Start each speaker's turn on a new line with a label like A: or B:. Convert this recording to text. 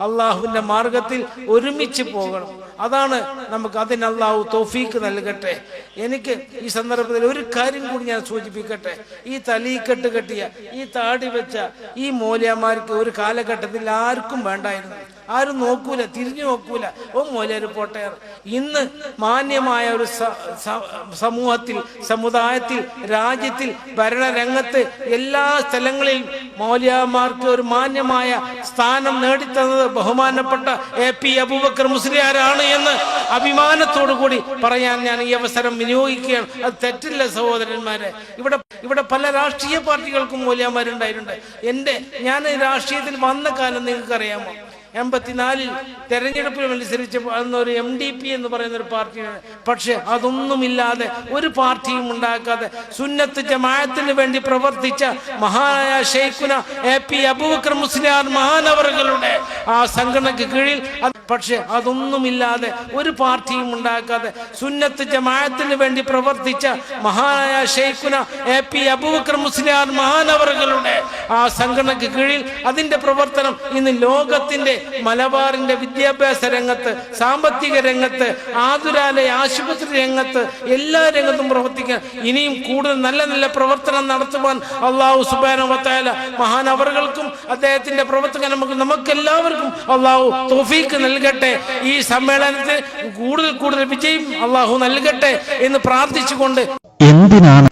A: അള്ളാഹുവിന്റെ മാർഗത്തിൽ ഒരുമിച്ച് പോകണം. അതാണ് നമുക്ക് അതിന് അള്ളാഹു തോഫീക്ക് നൽകട്ടെ. എനിക്ക് ഈ സന്ദർഭത്തിൽ ഒരു കാര്യം കൂടി ഞാൻ സൂചിപ്പിക്കട്ടെ. ഈ തലീക്കെട്ട് കെട്ടിയ ഈ താടി വെച്ച ഈ മൂല്യമാർക്ക് ഒരു കാലഘട്ടത്തിൽ ആർക്കും വേണ്ടായിരുന്നു. ആരും നോക്കൂല തിരിഞ്ഞു നോക്കൂല. ഓ മൂലര് പോട്ടയർ ഇന്ന് മാന്യമായ ഒരു സമൂഹത്തിൽ സമുദായത്തിൽ രാജ്യത്തിൽ ഭരണരംഗത്ത് എല്ലാ സ്ഥലങ്ങളിലും മൗലിയാമാർക്ക് ഒരു മാന്യമായ സ്ഥാനം നേടിത്തന്നത് ബഹുമാനപ്പെട്ട എ പി അബൂബക്കർ മുസ്ലിയാരാണ് എന്ന് അഭിമാനത്തോടു കൂടി പറയാൻ ഞാൻ ഈ അവസരം വിനിയോഗിക്കുകയാണ്. അത് തെറ്റില്ല സഹോദരന്മാരെ. ഇവിടെ ഇവിടെ പല രാഷ്ട്രീയ പാർട്ടികൾക്കും മൂല്യന്മാരുണ്ടായിട്ടുണ്ട് എന്റെ ഞാൻ രാഷ്ട്രീയത്തിൽ വന്ന കാലം നിങ്ങൾക്കറിയാമോ? എൺപത്തിനാലിൽ തെരഞ്ഞെടുപ്പിൽ മത്സരിച്ച് വന്ന ഒരു എം ഡി പി എന്ന് പറയുന്ന ഒരു പാർട്ടിയാണ്. പക്ഷെ അതൊന്നുമില്ലാതെ ഒരു പാർട്ടിയും ഉണ്ടാക്കാതെ സുന്നത്ത് ജമായത്തിന് വേണ്ടി പ്രവർത്തിച്ച മഹാനായ ഷെയ്ഖുന എ പി അബൂബക്കർ മുസ്ലിയാർ മഹാനവറുകളുടെ ആ സംഘടനയ്ക്ക് കീഴിൽ പക്ഷെ അതൊന്നുമില്ലാതെ ഒരു പാർട്ടിയും ഉണ്ടാക്കാതെ സുന്നത്ത് ജമായത്തിന് വേണ്ടി പ്രവർത്തിച്ച മഹാനായ ഷെയ്ഖുന എ പി അബൂബക്കർ മുസ്ലിയാർ മഹാനവറുകളുടെ ആ സംഘടനയ്ക്ക് കീഴിൽ അതിന്റെ പ്രവർത്തനം ഇന്ന് ലോകത്തിന്റെ മലബാറിന്റെ വിദ്യാഭ്യാസ രംഗത്ത് സാമ്പത്തിക രംഗത്ത് ആതുരാലയ ആശുപത്രി രംഗത്ത് എല്ലാ രംഗത്തും പ്രവർത്തിക്കാൻ ഇനിയും കൂടുതൽ നല്ല നല്ല പ്രവർത്തനം നടത്തുവാൻ അള്ളാഹു സുബാന വത്തായ മഹാനവറുകൾക്കും അദ്ദേഹത്തിന്റെ പ്രവർത്തകൻ നമുക്ക് നമുക്ക് എല്ലാവർക്കും അള്ളാഹു തോഫീക്ക് നൽകട്ടെ. ഈ സമ്മേളനത്തിൽ കൂടുതൽ കൂടുതൽ വിജയം അള്ളാഹു നൽകട്ടെ എന്ന് പ്രാർത്ഥിച്ചുകൊണ്ട്
B: എന്തിനാണ്